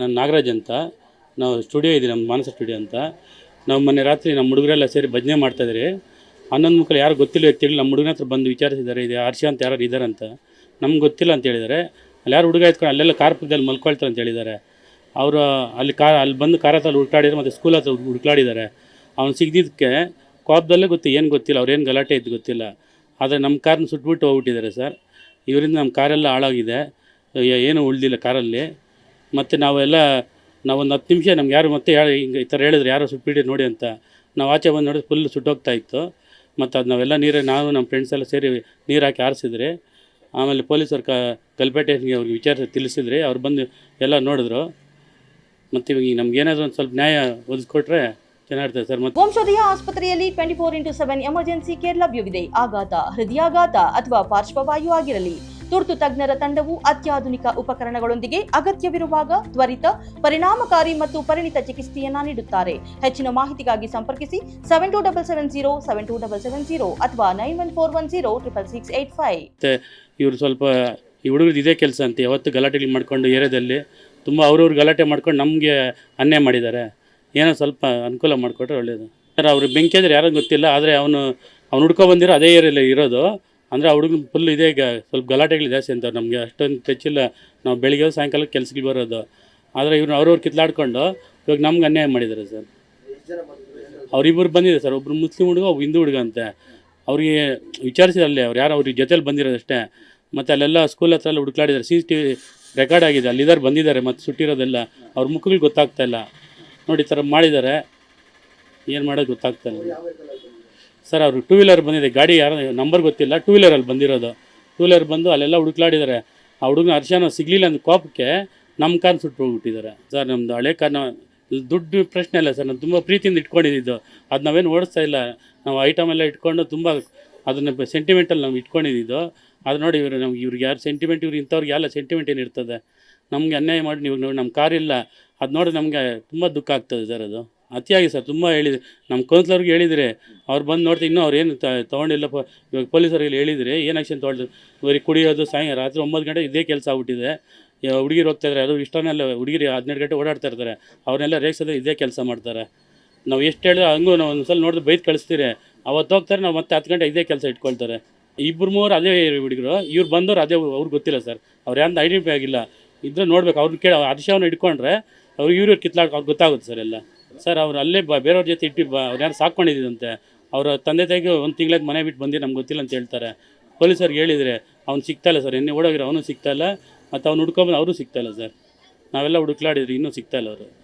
ನಾನು ನಾಗರಾಜ್ ಅಂತ. ನಾವು ಸ್ಟುಡಿಯೋ ಇದೆ, ನಮ್ಮ ಮಾನಸ ಸ್ಟುಡಿಯೋ ಅಂತ. ನಾವು ಮೊನ್ನೆ ರಾತ್ರಿ ನಮ್ಮ ಹುಡುಗರೆಲ್ಲ ಸೇರಿ ಭಜನೆ ಮಾಡ್ತಾಯಿದ್ರಿ ಹನ್ನೊಂದು ಮಕ್ಕಳು ಯಾರು ಗೊತ್ತಿಲ್ಲ ವ್ಯಕ್ತಿಗಳು ನಮ್ಮ ಹುಡುಗನ ಹತ್ರ ಬಂದು ವಿಚಾರಿಸಿದ್ದಾರೆ, ಇದೆ ಹರ್ಷ ಅಂತ ಯಾರು ಇದ್ದಾರೆ ಅಂತ. ನಮ್ಗೆ ಗೊತ್ತಿಲ್ಲ ಅಂತ ಹೇಳಿದ್ದಾರೆ. ಅಲ್ಲಿ ಯಾರು ಹುಡುಗ ಎತ್ಕೊಂಡು, ಅಲ್ಲೆಲ್ಲ ಕಾರ್ ಪಕ್ಕದಲ್ಲಿ ಮಲ್ಕೊಳ್ತಾರೆ ಅಂತ ಹೇಳಿದ್ದಾರೆ. ಅವರು ಅಲ್ಲಿ ಕಾರ್ ಅಲ್ಲಿ ಬಂದು ಕಾರ್ ಹತ್ರ ಹುಡುಕಾಡಿದ್ರು ಮತ್ತು ಸ್ಕೂಲ್ ಹತ್ರ ಹುಡುಕಾಡಿದ್ದಾರೆ ಅವ್ನು ಸಿಗ್ದಿದ್ದಕ್ಕೆ ಕೋಪದಲ್ಲೇ ಗೊತ್ತು, ಏನು ಗೊತ್ತಿಲ್ಲ ಅವ್ರೇನು ಗಲಾಟೆ ಇದ್ದು ಗೊತ್ತಿಲ್ಲ. ಆದರೆ ನಮ್ಮ ಕಾರ್ನ ಸುಟ್ಬಿಟ್ಟು ಹೋಗ್ಬಿಟ್ಟಿದ್ದಾರೆ ಸರ್. ಇವರಿಂದ ನಮ್ಮ ಕಾರೆಲ್ಲ ಹಾಳಾಗಿದೆ. ಏನು ಉಳಿದಿಲ್ಲ ಕಾರಲ್ಲಿ. ಮತ್ತು ನಾವೆಲ್ಲ, ನಾವೊಂದು ಹತ್ತು ನಿಮಿಷ ನಮ್ಗೆ ಯಾರು ಮತ್ತೆ ಯಾರು ಹಿಂಗೆ ಈ ಥರ ಹೇಳಿದ್ರು ಯಾರೋ ಸುಟ್ಬಿಡಿ ನೋಡಿ ಅಂತ. ನಾವು ಆಚೆ ಬಂದು ನೋಡಿದ್ರೆ ಫುಲ್ ಸುಟ್ಟೋಗ್ತಾ ಇತ್ತು. ಮತ್ತು ಅದು ನಾವೆಲ್ಲ ನೀರು ನಾವು ನಮ್ಮ ಫ್ರೆಂಡ್ಸ್ ಎಲ್ಲ ಸೇರಿ ನೀರು ಹಾಕಿ ಆರಿಸಿದ್ರಿ. ಆಮೇಲೆ ಪೊಲೀಸರು ಕ ಕಲ್ಪೇಟೆಗೆ ಅವ್ರಿಗೆ ವಿಚಾರ ತಿಳಿಸಿದ್ರಿ. ಅವ್ರು ಬಂದು ಎಲ್ಲ ನೋಡಿದ್ರು. ಮತ್ತು ಇವಾಗ ನಮ್ಗೆ ಏನಾದರೂ ಒಂದು ಸ್ವಲ್ಪ ನ್ಯಾಯ ಒದಗಿಸ್ಕೊಟ್ರೆ ಚೆನ್ನಾಗಿರ್ತದೆ ಸರ್. ವಂಶೋದಯ ಆಸ್ಪತ್ರೆಯಲ್ಲಿ twenty four into seven emergency care ಲಭ್ಯವಿದೆ. ಆಘಾತ, ಹೃದಯಾಘಾತ ಅಥವಾ ಪಾರ್ಶ್ವವಾಯು ಆಗಿರಲಿ. ತುರ್ತು ತಜ್ಞರ ತಂಡವು ಅತ್ಯಾಧುನಿಕ ಉಪಕರಣಗಳೊಂದಿಗೆ ಅಗತ್ಯವಿರುವಾಗ ತ್ವರಿತ, ಪರಿಣಾಮಕಾರಿ ಮತ್ತು ಪರಿಣಿತ ಚಿಕಿತ್ಸೆಯನ್ನ ನೀಡುತ್ತಾರೆ. ಹೆಚ್ಚಿನ ಮಾಹಿತಿಗಾಗಿ ಸಂಪರ್ಕಿಸಿ seven two double seven zero seven two double seven zero ಅಥವಾ nine one four one zero triple six eight five ಇವರು ಸ್ವಲ್ಪ ಈ ಹುಡುಗರು ಇದೇ ಕೆಲಸ ಅಂತ, ಯಾವತ್ತು ಗಲಾಟೆಗಳು ಮಾಡ್ಕೊಂಡು ಏರಿಯಾದಲ್ಲಿ ತುಂಬ ಅವ್ರವ್ರು ಗಲಾಟೆ ಮಾಡ್ಕೊಂಡು ನಮಗೆ ಅನ್ಯಾಯ ಮಾಡಿದ್ದಾರೆ. ಏನೋ ಸ್ವಲ್ಪ ಅನುಕೂಲ ಮಾಡಿಕೊಟ್ರೆ ಒಳ್ಳೆಯದು ಸರ್ ಅವ್ರಿಗೆ ಬೆಂಕಿ ಅಂದರೆ ಯಾರಿಗೂ ಗೊತ್ತಿಲ್ಲ, ಆದರೆ ಅವನು, ಅವ್ನು ಹುಡ್ಕೊ ಬಂದಿರೋ ಅದೇ ಏರಿಯಲ್ಲಿ ಇರೋದು. ಅಂದರೆ ಹುಡುಗನ ಫುಲ್ ಇದೆ ಈಗ. ಸ್ವಲ್ಪ ಗಲಾಟೆಗಳು ಜಾಸ್ತಿ ಅಂತ ನಮಗೆ. ಅಷ್ಟೊಂದು ಟಚ್ಚಿಲ್ಲ ನಾವು ಬೆಳಿಗ್ಗೆ ಸಾಯಂಕಾಲ ಕೆಲ್ಸಕ್ಕೆ ಬರೋದು. ಆದರೆ ಇವ್ರನ್ನ ಅವ್ರವ್ರು ಕಿತ್ಲಾಡ್ಕೊಂಡು ಇವಾಗ ನಮ್ಗೆ ಅನ್ಯಾಯ ಮಾಡಿದ್ದಾರೆ ಸರ್. ಅವರಿಬ್ಬರು ಬಂದಿದೆ ಸರ್. ಒಬ್ಬರು ಮುಸ್ಲಿಂ ಹುಡುಗ ಒಬ್ಬ ಹಿಂದೂ ಹುಡುಗ ಅಂತೆ. ಅವ್ರಿಗೆ ವಿಚಾರಿಸಿದಲ್ಲಿ ಅವ್ರು ಯಾರು ಅವ್ರಿಗೆ ಜೊತೆಲಿ ಬಂದಿರೋದಷ್ಟೇ ಮತ್ತು ಅಲ್ಲೆಲ್ಲ ಸ್ಕೂಲ್ ಹತ್ರ ಎಲ್ಲ ಹುಡುಕ್ಲಾಡಿದ್ದಾರೆ. C C T V record ಆಗಿದೆ ಅಲ್ಲಿದ್ದಾರೆ ಬಂದಿದ್ದಾರೆ ಮತ್ತು ಸುಟ್ಟಿರೋದೆಲ್ಲ. ಅವ್ರ ಮುಖಗಳು ಗೊತ್ತಾಗ್ತಾ ಇಲ್ಲ. ನೋಡಿ ಈ ಥರ ಮಾಡಿದ್ದಾರೆ. ಏನು ಮಾಡೋದು ಗೊತ್ತಾಗ್ತಾ ಇಲ್ಲ. ಸರ್, ಅವರು ಟೂ ವೀಲರ್ ಬಂದಿದೆ. ಗಾಡಿ ಯಾರು ನಂಬರ್ ಗೊತ್ತಿಲ್ಲ. ಟೂ ವೀಲರಲ್ಲಿ ಬಂದಿರೋದು. ಟೂ ವೀಲರ್ ಬಂದು ಅಲ್ಲೆಲ್ಲ ಹುಡುಕ್ಲಾಡಿದ್ದಾರೆ. ಆ ಹುಡುಗನ ಅರ್ಶನ ಸಿಗಲಿಲ್ಲ ಅಂದ ಕೋಪಕ್ಕೆ ನಮ್ಮ ಕಾರ್ ಸುಟ್ಟು ಹೋಗ್ಬಿಟ್ಟಿದ್ದಾರೆ. ಸರ್ ನಮ್ಮದು ಹಳೆ ಕಾರ್ನ ದುಡ್ಡು ಪ್ರಶ್ನೆ ಇಲ್ಲ ಸರ್. ನಾನು ತುಂಬ ಪ್ರೀತಿಯಿಂದ ಇಟ್ಕೊಂಡಿದ್ದು. ಅದು ನಾವೇನು ಓಡಿಸ್ತಾ ಇಲ್ಲ. ನಾವು ಐಟಮ್ ಎಲ್ಲ ಇಟ್ಕೊಂಡು ತುಂಬ ಅದನ್ನು ಸೆಂಟಿಮೆಂಟಲ್ಲಿ ನಾವು ಇಟ್ಕೊಂಡಿದ್ದು. ಅದು ನೋಡಿ ಇವರು ನಮ್ಗೆ ಇವ್ರಿಗೆ ಯಾರು ಸೆಂಟಿಮೆಂಟ್ ಇವ್ರು ಇಂಥವ್ರಿಗೆ ಎಲ್ಲ ಸೆಂಟಿಮೆಂಟ್ ಏನು ಇರ್ತದೆ? ನಮಗೆ ಅನ್ಯಾಯ ಮಾಡಿ ನೀವು ನೋಡಿ ನಮ್ಮ ಇಲ್ಲ. ಅದು ನೋಡಿ ನಮಗೆ ತುಂಬ ದುಃಖ ಆಗ್ತದೆ ಸರ್ ಅದು. ಅತಿಯಾಗಿ ಸರ್, ತುಂಬ ಹೇಳಿದೆ. ನಮ್ಮ ಕೌನ್ಸಿಲರ್ಗೆ ಹೇಳಿದರೆ, ಅವ್ರು ಬಂದು ನೋಡ್ತಾ ಇನ್ನೂ ಅವ್ರು ಏನು ತೊಗೊಂಡಿಲ್ಲ ಇವಾಗ ಪೊಲೀಸರಿಗೆ ಹೇಳಿದರೆ, ಏನು ಆ್ಯಕ್ಷನ್ ತೊಗೊಂಡು ಬರೀ ಕುಡಿಯೋದು, ಸಾಯ, ರಾತ್ರಿ ಒಂಬತ್ತು ಗಂಟೆ ಇದೇ ಕೆಲಸ ಆಗ್ಬಿಟ್ಟಿದೆ. ಹುಡುಗಿರು ಹೋಗ್ತಾ ಇದ್ದಾರೆ ಅದು ಇಷ್ಟನೆಲ್ಲ ಹುಡುಗಿರು ಹದಿನೆಂಟು ಗಂಟೆ ಓಡಾಡ್ತಾ ಇರ್ತಾರೆ. ಅವ್ರನ್ನೆಲ್ಲ ರೇಗಿಸೋದ್ರೆ ಇದೇ ಕೆಲಸ ಮಾಡ್ತಾರೆ. ನಾವು ಎಷ್ಟು ಹೇಳಿದ್ರೆ ಹಂಗೂ ನಾವು ಒಂದ್ಸಲ ನೋಡಿದ್ರೆ ಬೈದು ಕಳಿಸ್ತೀರಿ. ಅವತ್ತು ಹೋಗ್ತಾರೆ, ನಾವು ಮತ್ತೆ ಹತ್ತು ಗಂಟೆ ಇದೇ ಕೆಲಸ ಇಟ್ಕೊಳ್ತಾರೆ. ಇಬ್ಬರು ಮೂವರು ಅದೇ ಹುಡುಗರು, ಇವ್ರು ಬಂದವರು ಅದೇ ಅವ್ರಿಗೆ ಗೊತ್ತಿಲ್ಲ ಸರ್. ಅವ್ರು ಯಾರು ಐಡೆಂಟಿಫೈ ಆಗಿಲ್ಲ. ಇದ್ರೆ ನೋಡ್ಬೇಕು ಅವ್ರನ್ನ ಕೇಳಿ ಹರ್ಷವನ್ನು ಇಟ್ಕೊಂಡ್ರೆ, ಅವ್ರಿಗೆ ಇವ್ರಿಗೆ ಕಿತ್ಲಾಡ್ ಗೊತ್ತಾಗುತ್ತೆ ಸರ್ ಎಲ್ಲ. ಸರ್, ಅವ್ರು ಅಲ್ಲೇ ಬ ಬೇರೆಯವ್ರ ಜೊತೆ ಇಟ್ಟು ಬ ಅವ್ರು ಯಾರು ಸಾಕ್ಕೊಂಡಿದ್ದಂತೆ, ಅವರ ತಂದೆ ತಾಯಿಗೆ ಒಂದು ತಿಂಗಳಿಗೆ ಮನೆ ಬಿಟ್ಟು ಬಂದು ನಮ್ಗೆ ಗೊತ್ತಿಲ್ಲ ಅಂತ ಹೇಳ್ತಾರೆ. ಪೊಲೀಸರಿಗೆ ಹೇಳಿದರೆ, ಅವ್ನು ಸಿಗ್ತಾಯಿಲ್ಲ ಸರ್, ಎಣ್ಣೆ ಓಡೋಗಿರೋ, ಅವನು ಸಿಗ್ತಾಯಿಲ್ಲ ಮತ್ತು ಅವ್ನು ಹುಡ್ಕೊಂಬಂದು ಅವರು ಸಿಗ್ತಾಯಿಲ್ಲ ಸರ್. ನಾವೆಲ್ಲ ಹುಡುಕ್ಲಾಡಿದ್ರು, ಇನ್ನೂ ಸಿಗ್ತಾಯಿಲ್ಲ ಅವರು.